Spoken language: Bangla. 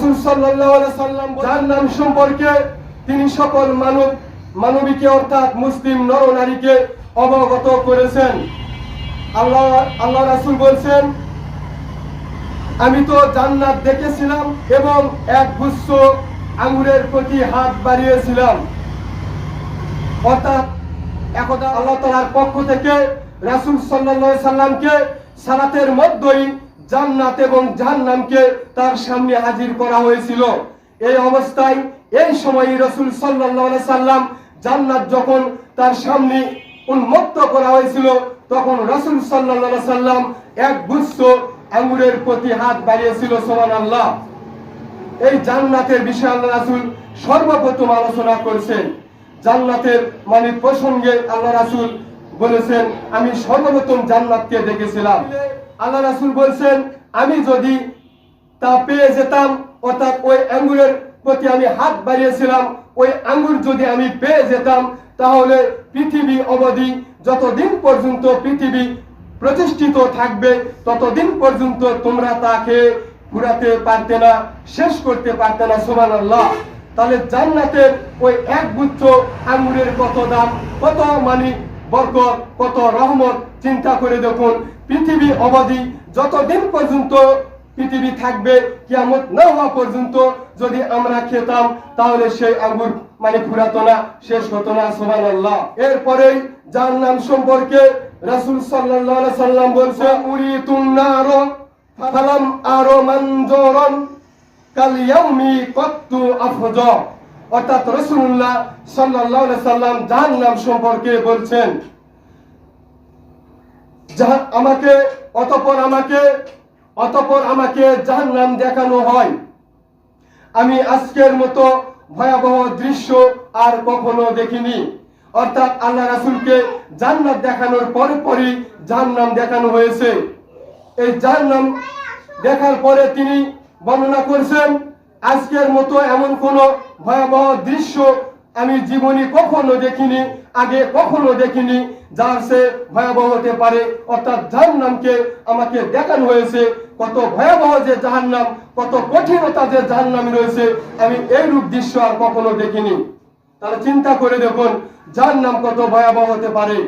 রাসূল আলাইহি সাল্লাম যার নাম সম্পর্কে তিনি সকল মানব মানবীকে অর্থাৎ মুসলিম নরনারীকে অবগত করেছেন। আল্লাহ আল্লাহ রাসূল বলছেন, আমি তো জান্নাত দেখেছিলাম এবং এক গুচ্ছ আঙ্গুরের প্রতি হাত বাড়িয়েছিলাম। অর্থাৎ একদা আল্লাহ তালার পক্ষ থেকে রাসূল আলাইহি সাল্লামকে সালাতের মধ্যেই জান্নাত এবং জাহান্নামকে তার সামনে হাজির করা হয়েছিল। এই অবস্থায় এই সময় রাসূল আলাইহি সাল্লাম জান্নাত যখন তার সামনে উন্মুক্ত করা হয়েছিল, তখন রাসূল আলাইহি সাল্লাম এক গুচ্ছ আঙ্গুরের প্রতি হাত বাড়িয়েছিল, সুবহানাল্লাহ। এই জান্নাতের বিষয়ে আল্লাহ রাসূল সর্বপ্রথম আলোচনা করেছেন। জান্নাতের মানে প্রসঙ্গে আল্লাহ রাসূল বলেছেন, আমি সর্বপ্রথম জান্নাতকে দেখেছিলাম। আল্লাহ রাসূল বলছেন, আমি যদি তা পেয়ে যেতাম, অর্থাৎ ওই আঙ্গুরের প্রতি আমি হাত বাড়িয়েছিলাম, ওই আঙ্গুর যদি আমি পেয়ে যেতাম, তাহলে পৃথিবী অবধি যতদিন পর্যন্ত পৃথিবী প্রতিষ্ঠিত থাকবে, ততদিন পর্যন্ত তোমরা তাকে ঘুরাতে পারতে না, শেষ করতে পারতে না সুমান আল্লাহ তাহলে জান্নাতের ওই এক গুচ্ছ আঙ্গুরের কত দাম, কত মানে বরকত, কত রহমত চিন্তা করে দেখুন। পৃথিবী অবধি, যতদিন পর্যন্ত পৃথিবী থাকবে, কিয়ামত না হওয়া পর্যন্ত যদি আমরা খেতাম, তাহলে সেই আঙ্গুর মানে ফুরাতো না শেষ হতো না সোমান আল্লাহ এরপরেই যার নাম সম্পর্কে রাসূল আলাইহি সাল্লাম বলছে, উরিতুন নার, ফালাম আরও মানজরন, কাল ইয়াউমি কত্তু আফজ। অর্থাৎ রাসূলুল্লাহ সাল্লাল্লাহু আলাইহি সাল্লাম যার নাম সম্পর্কে বলছেন আমাকে, অতপর আমাকে অতপর আমাকে জাহান্নাম দেখানো হয়। আমি আজকের মতো ভয়াবহ দৃশ্য আর কখনো দেখিনি। অর্থাৎ আল্লাহ রাসূলকে জান্নাত দেখানোর পরে পরই জাহান্নাম দেখানো হয়েছে। এই জাহান্নাম দেখার পরে তিনি বর্ণনা করছেন, আজকের মতো এমন কোন ভয়াবহ দৃশ্য আমি জীবনে কখনো দেখিনি, আগে কখনো দেখিনি, যার সে ভয়াবহ হতে পারে, অর্থাৎ জাহান্নামকে আমাকে দেখানো হয়েছে, কত ভয়াবহ যে জাহান্নাম, কত কঠিনতা যে জাহান্নামে রয়েছে, আমি এই রূপ দৃশ্য আর কখনো দেখিনি। তাহলে চিন্তা করে দেখুন, জাহান্নাম কত ভয়াবহ হতে পারে।